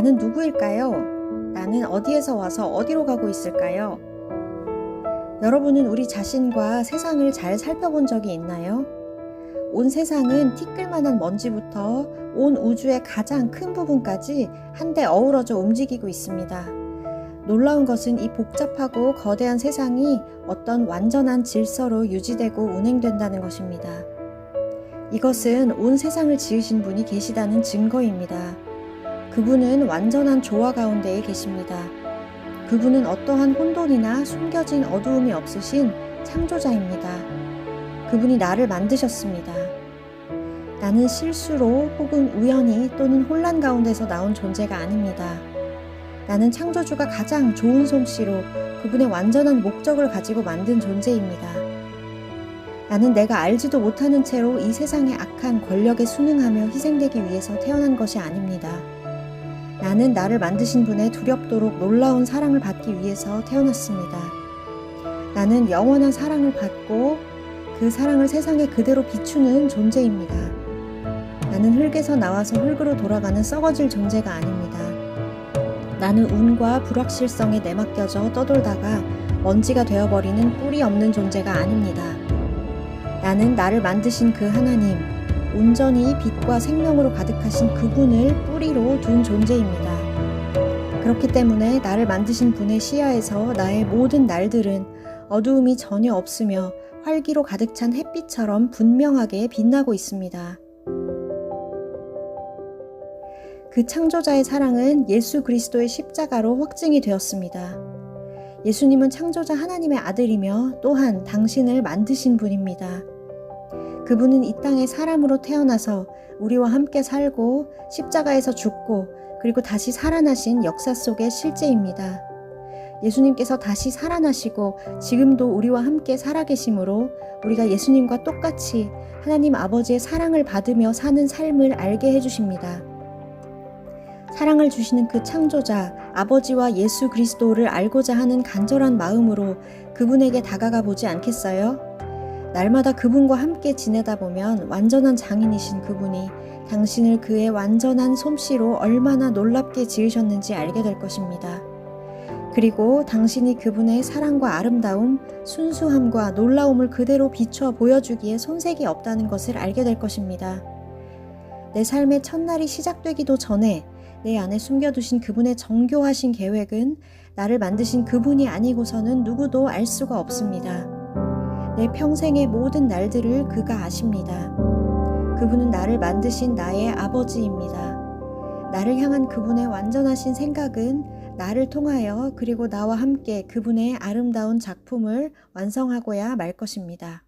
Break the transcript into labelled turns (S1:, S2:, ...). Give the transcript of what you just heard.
S1: 나는 누구일까요? 나는 어디에서 와서 어디로 가고 있을까요? 여러분은 우리 자신과 세상을 잘 살펴본 적이 있나요? 온 세상은 티끌만한 먼지부터 온 우주의 가장 큰 부분까지 한데 어우러져 움직이고 있습니다. 놀라운 것은 이 복잡하고 거대한 세상이 어떤 완전한 질서로 유지되고 운행된다는 것입니다. 이것은 온 세상을 지으신 분이 계시다는 증거입니다. 그분은 완전한 조화 가운데에 계십니다. 그분은 어떠한 혼돈이나 숨겨진 어두움이 없으신 창조자입니다. 그분이 나를 만드셨습니다. 나는 실수로 혹은 우연히 또는 혼란 가운데서 나온 존재가 아닙니다. 나는 창조주가 가장 좋은 솜씨로 그분의 완전한 목적을 가지고 만든 존재입니다. 나는 내가 알지도 못하는 채로 이 세상의 악한 권력에 순응하며 희생되기 위해서 태어난 것이 아닙니다. 나는 나를 만드신 분의 두렵도록 놀라운 사랑을 받기 위해서 태어났습니다. 나는 영원한 사랑을 받고 그 사랑을 세상에 그대로 비추는 존재입니다. 나는 흙에서 나와서 흙으로 돌아가는 썩어질 존재가 아닙니다. 나는 운과 불확실성에 내맡겨져 떠돌다가 먼지가 되어버리는 뿌리 없는 존재가 아닙니다. 나는 나를 만드신 그 하나님, 온전히 빛과 생명으로 가득하신 그분을 뿌리로 둔 존재입니다. 그렇기 때문에 나를 만드신 분의 시야에서 나의 모든 날들은 어두움이 전혀 없으며 활기로 가득 찬 햇빛처럼 분명하게 빛나고 있습니다. 그 창조자의 사랑은 예수 그리스도의 십자가로 확증이 되었습니다. 예수님은 창조자 하나님의 아들이며 또한 당신을 만드신 분입니다. 그분은 이 땅에 사람으로 태어나서 우리와 함께 살고 십자가에서 죽고 그리고 다시 살아나신 역사 속의 실제입니다. 예수님께서 다시 살아나시고 지금도 우리와 함께 살아계심으로 우리가 예수님과 똑같이 하나님 아버지의 사랑을 받으며 사는 삶을 알게 해주십니다. 사랑을 주시는 그 창조자 아버지와 예수 그리스도를 알고자 하는 간절한 마음으로 그분에게 다가가 보지 않겠어요? 날마다 그분과 함께 지내다 보면 완전한 장인이신 그분이 당신을 그의 완전한 솜씨로 얼마나 놀랍게 지으셨는지 알게 될 것입니다. 그리고 당신이 그분의 사랑과 아름다움, 순수함과 놀라움을 그대로 비춰 보여주기에 손색이 없다는 것을 알게 될 것입니다. 내 삶의 첫날이 시작되기도 전에 내 안에 숨겨두신 그분의 정교하신 계획은 나를 만드신 그분이 아니고서는 누구도 알 수가 없습니다. 내 평생의 모든 날들을 그가 아십니다. 그분은 나를 만드신 나의 아버지입니다. 나를 향한 그분의 완전하신 생각은 나를 통하여 그리고 나와 함께 그분의 아름다운 작품을 완성하고야 말 것입니다.